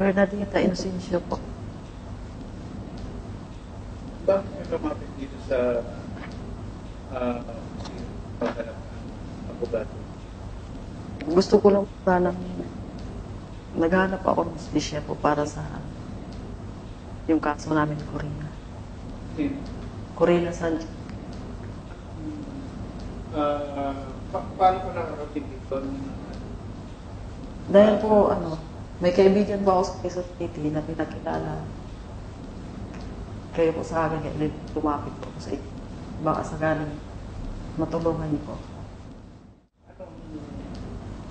Bernadita Inocencio po. Bakit ka lumapit dito sa uh, paghanap ng abogado? Gusto ko lang po sanang naghanap ako ng spisya po para sa yung kaso namin ni Corina. Sino? Corina Sanchez. Ah, pa- paano ka nakarating dito? Dahil po, ano, may kaibigan po ako sa Quezon City na pinakilala. Kayo po sa akin, kaya tumapit po ako sa inyo. Baka sakaling matulungan niyo po.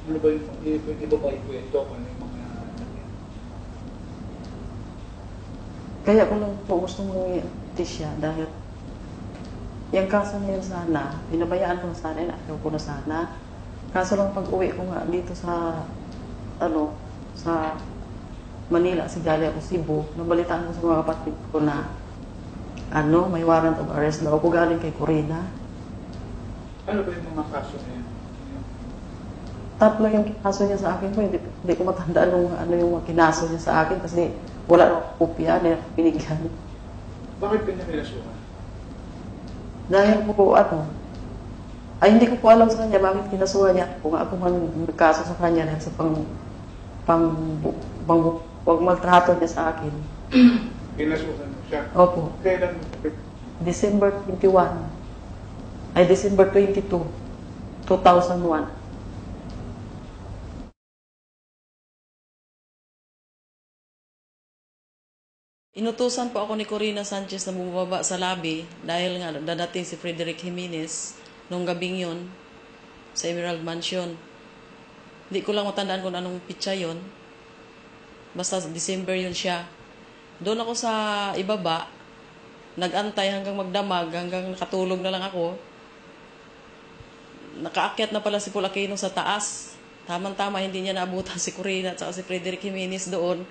Ano ba yung, pwede ba ba ikwento kung ano yung mga? Kaya ko lang po gusto mong siya dahil yung kaso na yun sana, pinabayaan ko na sana, inaayaw ko na sana. Kaso lang pag uwi ko nga dito sa, ano, sa Manila, si Gali ako Cebu, nabalitaan ko sa mga kapatid ko na, ano, may warrant of arrest daw ako galing kay Corina. Ano ba yung mga kaso na yan? Tatlo yung kinaso niya sa akin ko, hindi, hindi ko matandaan nung ano yung mga kinaso niya sa akin kasi wala akong kopya na binigyan. Bakit pinamilasungan? Dahil po, ano, ay hindi ko po alam sa kanya bakit kinasuhan niya ako. Kung ako man nagkaso sa kanya dahil sa pang, pang, pang, pang maltrato niya sa akin. Pinasukan mo siya. Opo, Kailan December 21. Ay, December 22, 2001. Inutusan po ako ni Corina Sanchez na bumaba sa lobby dahil nga dadating si Frederick Jimenez nung gabing yun sa Emerald Mansion. Hindi ko lang matandaan kung anong pitsa yon. Basta December yun siya. Doon ako sa ibaba, nagantay hanggang magdamag, hanggang nakatulog na lang ako. Nakaakyat na pala si Pulakino sa taas. Tamang-tama, hindi niya naabutan si Corina at si Frederick Jimenez doon.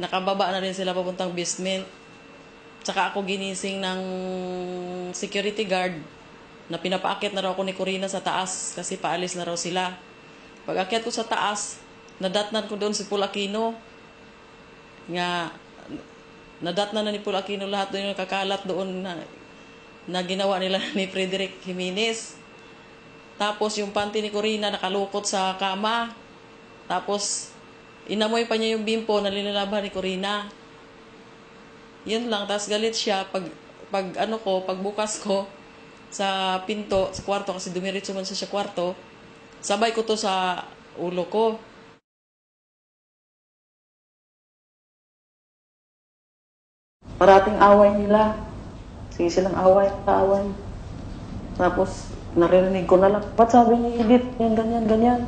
Nakababa na rin sila papuntang basement. Tsaka ako ginising ng security guard na pinapaakyat na raw ako ni Corina sa taas kasi paalis na raw sila. Pag akyat ko sa taas, nadatnan ko doon si Pulakino. Nga, nadatnan na ni Pulakino lahat doon yung nakakalat doon na, na ginawa nila ni Frederick Jimenez. Tapos yung panty ni Corina nakalukot sa kama. Tapos inamoy pa niya yung bimpo na linalaban ni Corina. Yun lang. Tapos galit siya pag, pag ano ko, pag bukas ko sa pinto, sa kwarto, kasi dumiritso man siya sa kwarto, sabay ko to sa ulo ko. Parating away nila. Sige silang away at away. Tapos, naririnig ko na lang, ba't sabi ni Edith, yan, ganyan, ganyan.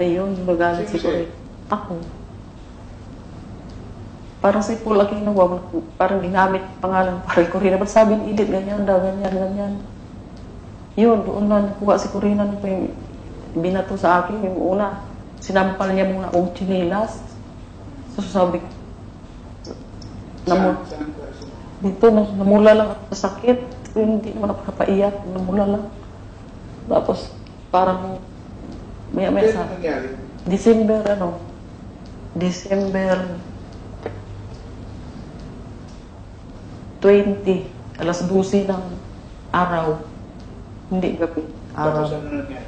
Ayun, nagalit si? Corey. Ako. Parang si Paul Aquino, parang ginamit pangalan parang Corina. Ba't sabi ni Edith, ganyan daw, ganyan, ganyan. Yun, doon na nakuha si Corina yung binato sa akin, yung una. Sinampal niya muna akong chinilas. So sabi ko, namu- Saan, saan ka sumama? dito, na- namula lang ako sa sakit. Hindi naman ako napaiyak, namula lang. Tapos, parang, maya maya Kailan sa? December, ano, December 20, alas 12 ng araw. Hindi gabi, Tapos araw. ano nangyari?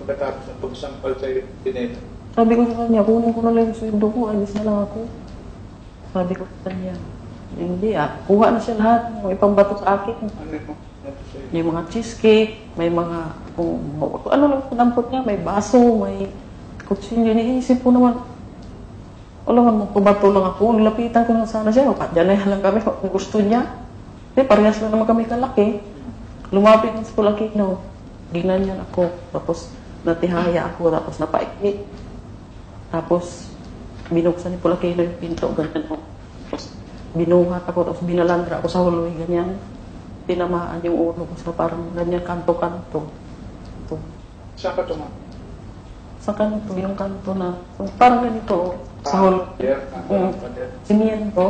Pagkatapos ng pagsampal sa'yo, pinela. Sabi ko sa kanya, kunin ko na lang yung sweldo ko, alis na lang ako. Sabi ko sa kanya, hindi ah, kuha na siya lahat, yung ipambato sa akin. Ano yung sa'yo? May mga cheesecake, may mga, kung, ano lang pinampot niya, may baso, may kutsilyo. Iniisip ko naman, wala man, magkubato lang ako. Nilapitan ko lang sana siya. Dyan na lang kami kung gusto niya. Kasi parehas lang naman kami kalaki. Lumapit sa Pulakino. Ginanyan ako. Tapos, natihaya ako. Tapos, napaikli. Tapos, binuksan ni Pulakino yung pinto. Ganyan ako. Tapos, binuhat ako. Tapos, binalandra ako sa huloy. Ganyan. Tinamaan yung ulo ko sa parang ganyan kanto-kanto. Ito. Saan ka tumama? Sa kanto, yung kanto na. So, parang ganito. oh, Sa huloy. Pader, Mm. pader. Simiento.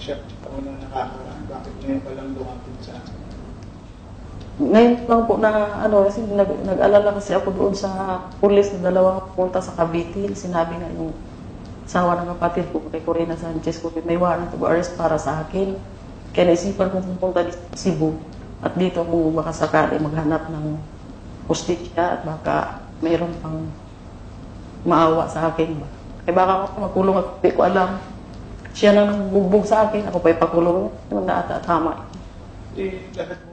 Siya ako na nakakaraan. Bakit ngayon pa lang lumapit sa? Ngayon lang po na ano, kasi nag, nag-alala kasi ako doon sa pulis na dalawang punta sa Cavite. Sinabi nga yung asawa ng kapatid ko, kay Corina Sanchez, ko may warrant of arrest para sa akin. Kaya naisipan ko pumunta dito sa Cebu at dito kung baka sakali maghanap ng justisya at baka mayroon pang maawa sa akin. Kaya baka ako makulong ako, hindi ko alam. Siya nang bugbog sa akin, ako pa ipakulong. Naman na tama. Eh, lahat